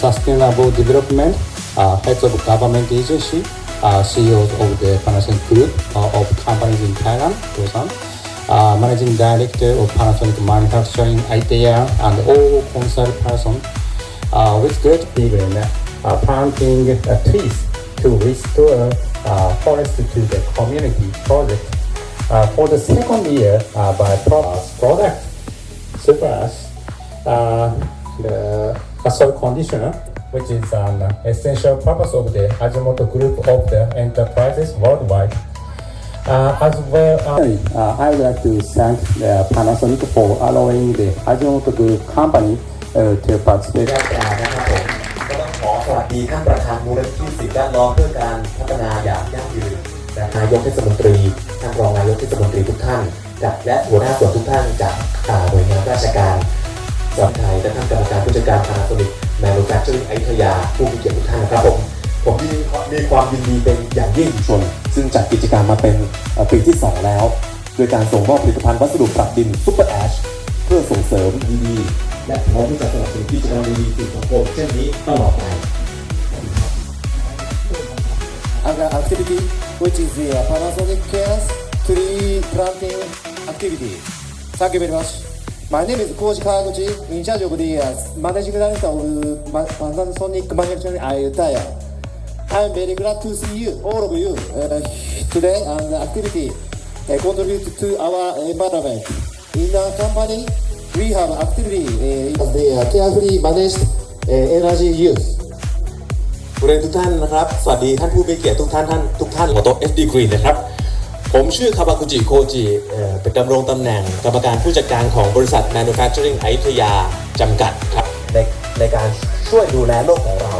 sustainable development, uh, heads of government agency, uh, CEOs of the Panasonic Group uh, of companies in Thailand, uh, Managing Director of Panasonic Manufacturing ITEA, and all concerned persons with great uh, planting trees to restore forest to the community project. For the second year, by pro- product, Supras, uh, the a soil conditioner, which is an essential purpose of the Ajinomoto group of the enterprises worldwide. Uh, as well, uh, uh, I would like to thank uh, Panasonic for allowing the Ajinomoto Group company uh, to participate. แรกการนะครับผมก็ต้องขอสวัสดีท่านประธานมูลนิธิสิ่งแวดล้อมเพื่อการพัฒนาอย่างยั่งยืนและนายกเทศมนตรีท่านรองนายกเทศมนตรีทุกท่านกับและหัวหน้าส่วนทุกท่านจากอ่าหน่วยงานราชการ สำไทยและท่านกรรมการผู้จัดการ Panasonic Manufacturing อยุธยาผู้มีเกียรติทุกท่านนะครับผมผมมีมีความยินดีเป็นอย่างยิ่งชน ซึ่งจัดกิจกรรมมาเป็นปีที่ 2 แล้ว โดยการส่งมอบผลิตภัณฑ์วัสดุปรับดินซุปเปอร์แอชเพื่อส่งเสริมดีๆและพร้อมที่จะสนับสนุนกิจกรรมดีๆสู่สังคมเช่นนี้ตลอดไป other activity, which is the Panasonic Cares tree planting activity. Thank you very much. My name is Koji Kawaguchi, in charge of the uh, managing director of Ma- Panasonic Manufacturing Ayutthaya. I'm very glad to see you, all of you, uh, today and the activity uh, contribute to our environment. In our company, we have activity uh, the uh, carefully managed uh, energy use. เรียนทุกท่านนะครับ สวัสดีท่านผู้มีเกียรติทุกท่านท่านทุกท่านของโต๊ะ FD Green นะครับ ผมชื่อคาบากุจิโคจิเอ่อเป็นดำรงตำแหน่งกรรมการผู้จัดการของบริษัท Manufacturing อยุธยาจำกัดครับในในการช่วยดูแลโลกของเรา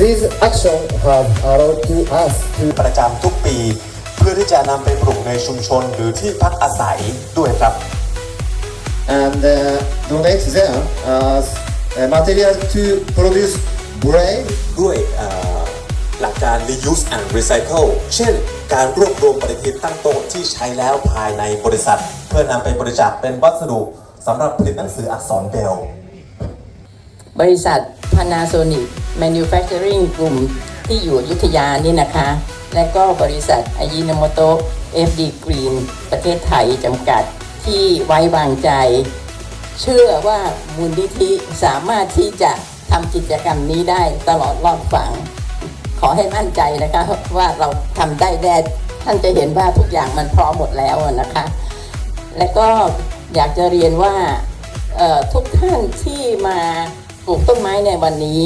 These actions have allowed to us to ประจำทุกปี เพื่อที่จะนำไปปลูกในชุมชนหรือที่พักอาศัยด้วยครับ and uh, donate them as uh, material to produce brain ด้วยเอ่อหลักการ reuse and recycle เช่น การรวบรวมปฏิทินตั้งโต๊ะที่ใช้แล้วภายในบริษัท เพื่อนำไปบริจาคเป็นวัสดุสำหรับผลิตหนังสืออักษรเบล บริษัท Panasonic Manufacturing กลุ่มที่อยู่อยุธยานี่นะคะ และก็บริษัทอายินโมโต FD Green ประเทศไทยจำกัดที่ไว้วางใจ เชื่อว่ามูลนิธิสามารถที่จะทำกิจกรรมนี้ได้ตลอดรอดฝั่ง ขอให้มั่นใจนะคะว่าเราทำได้แน่ท่านจะเห็นว่าทุกอย่างมันพร้อมหมดแล้วนะคะ และก็อยากจะเรียนว่าทุกท่านที่มาปลูกต้นไม้ในวันนี้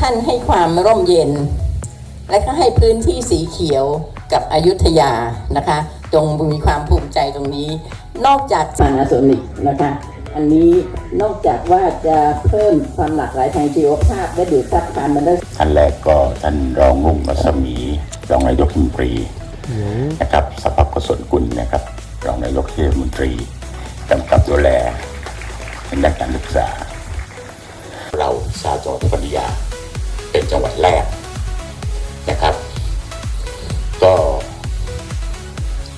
ท่านให้ความร่มเย็น และก็ให้พื้นที่สีเขียวกับอยุธยานะคะ จงมีความภูมิใจตรงนี้ นอกจากสานาโซนิกนะคะ อันนี้นอกจากว่าจะเพิ่มความหลากหลายทางชีวภาพและดูดซับคาร์บอนไดออกไซด์ท่านแรกก็ท่านรองนุ่งรัศมีรองนายกรัฐมนตรีนะครับสภาพกสนกุลนะครับรองนายกเทศมนตรีกำกับดูแลทางด้านการศึกษา เราชาวจังหวัดปัญญาเป็นจังหวัดแรกนะครับ ก็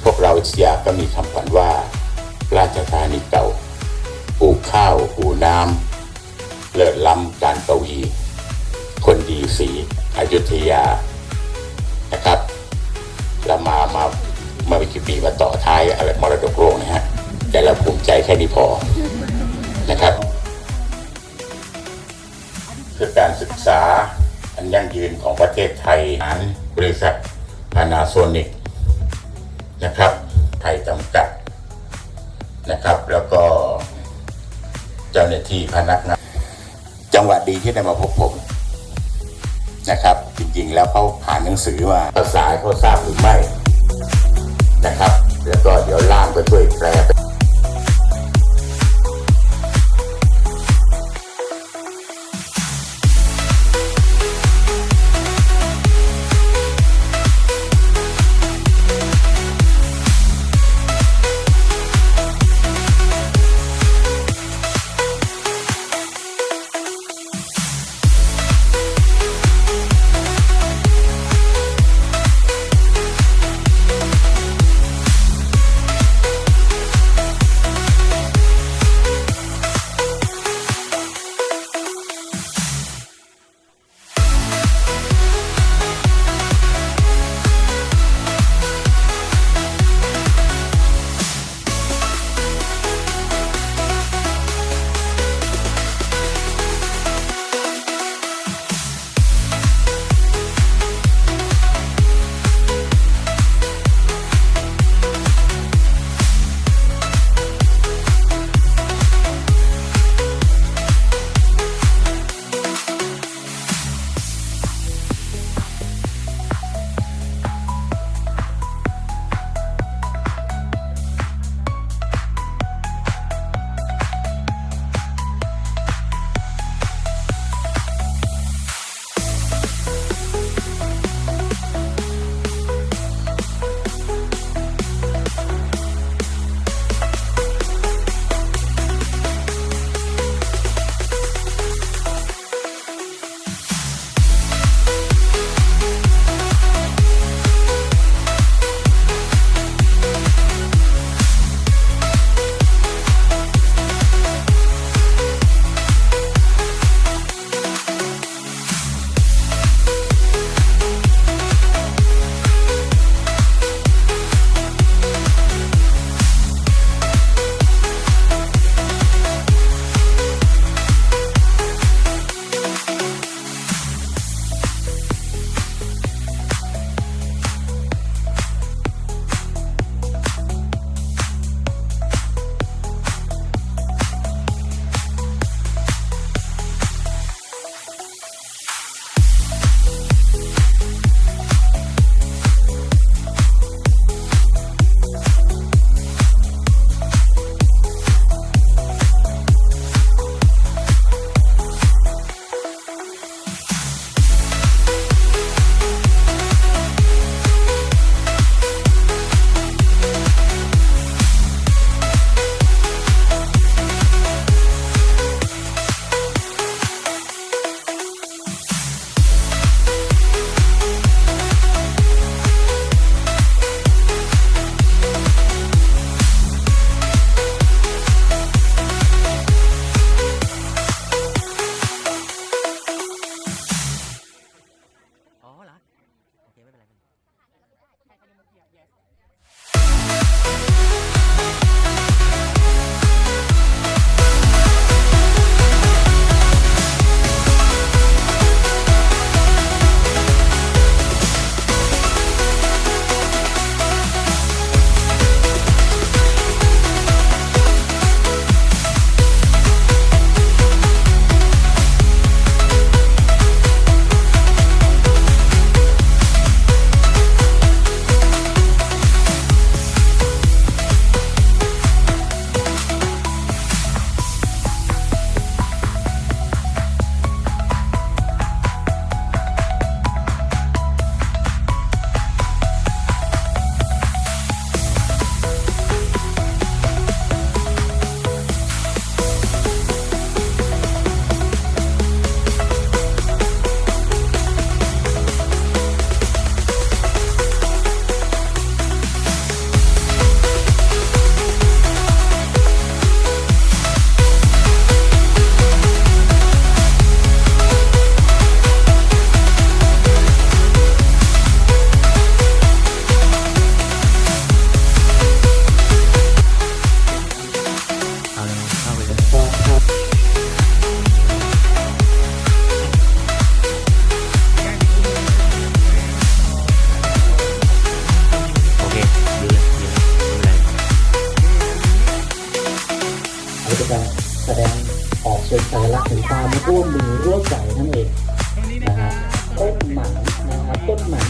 พวกเราอยากก็มีคำขวัญว่าราชธานีเก่า ข้าวปลูน้ำเลิศล้ำการกวี คนดีสีอยุธยานะครับ แล้วมามามาวิกิปีมาต่อท้ายอะไรมรดกโลกนะฮะแต่เราภูมิใจแค่นี้พอนะครับเพื่อการศึกษาอันยั่งยืนของประเทศไทยฐานบริษัทพานาโซนิกนะครับ ไทยจำกัดนะครับ แล้วก็ เจ้าหน้าที่พนักงานจังหวะดีที่ได้มาพบผมนะครับ จริงๆแล้วเขาผ่านหนังสือมาภาษาเขาทราบหรือไม่นะครับ แล้วก็เดี๋ยวล่ามก็ช่วยแปลไป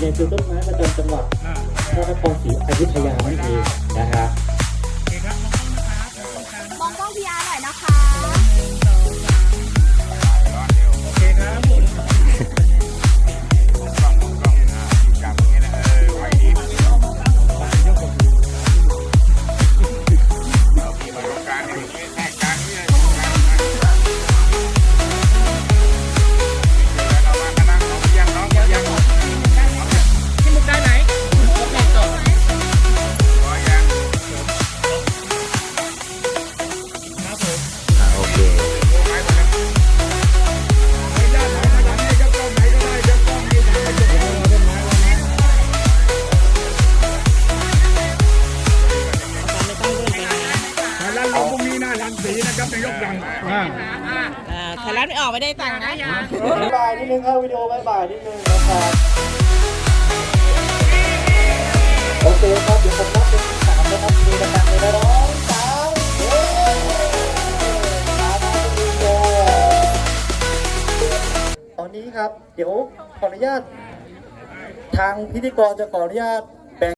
เนี่ยคือต้นไม้ประจำจังหวัดพระนครศรีอยุธยานั่นเองนะฮะมองกล้องพีอาร์หน่อยนะคะร้าน นิดนึงครับวิดีโอบายบายนิดนึงนะครับโอเคครับเดี๋ยวผมนับเป็นสามนะครับมีดังๆเลยนะร้องสามเฮ้ยสามนาทีเลยตอนนี้ครับ เดี๋ยวขออนุญาต ทางพิธีกรจะขออนุญาต